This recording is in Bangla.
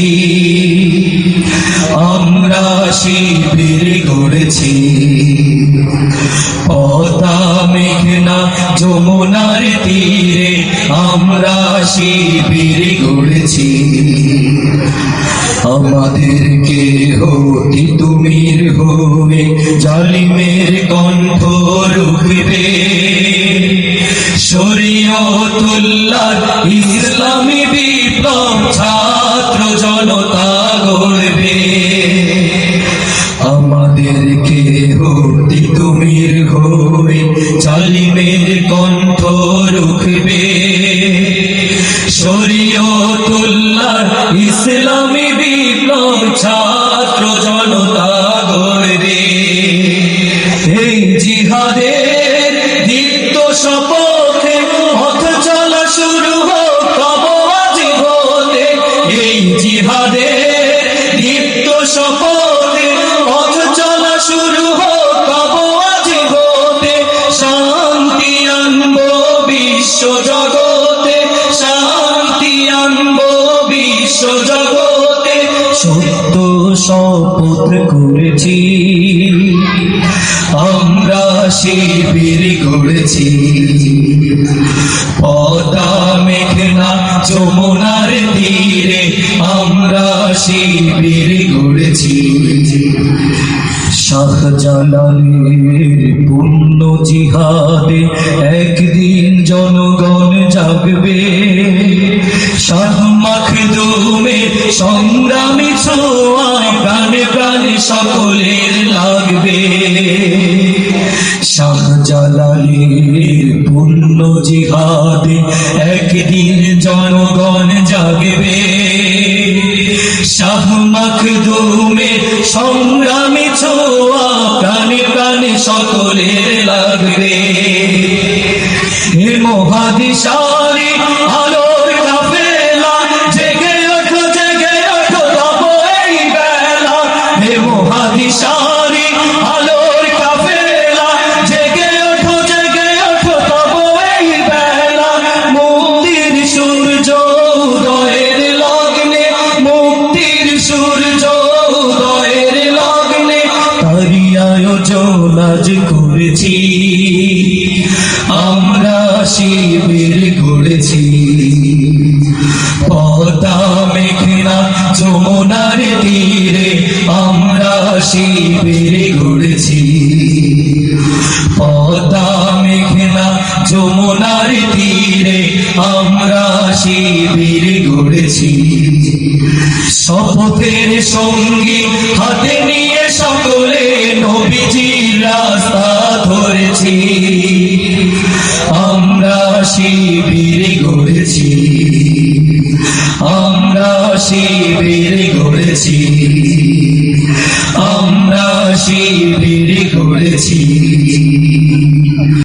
পড়েছি আমরা শিবির গড়েছি। পদা মেঘনা, যমুনার তীরে আমরা শিবির গড়েছি। আমাদেরকে হতি তুমির হয়ে জালিমের কণ্ঠ রুখবে? শরীয়তুল্লাহ ইসলামী বিপ্লব আমাদেরকে হতি তুমির হয়ে জালিমের কণ্ঠ রুখবে। শরীয়তুল্লাহ ইসলামী বিপ্লব ছাত্র জনতা গড়বে। এই জিহাদের দীপ্ত শপথে পথ চলা শুরু হোক এই জিহাদের দীপ্ত শপথে সত্য শপথ করেছি। আমরা শিবির করেছি। পদা মেঘনা যমুনার তীরে আমরা শিবির করেছি। শাহজালালের পুণ্য জিহাদে একদিন জনগণ জাগবে। জিহাদে একদিন জনগণ জাগবে। শাহ মখদুমে সংগ্রামে ছোয়া প্রাণে প্রাণে সকলের লাগবে। হে মহাদিশারি আজ করেছি। আমরা শিবির গড়েছি। পদা মেঘনা, যমুনার তীরে আমরা শিবির গড়েছি। পদা মেঘনা, যমুনার তীরে আমরা শিবির গড়েছি। শপথের সঙ্গী হাতে নিয়ে শিবির গড়েছি। আমরা শিবির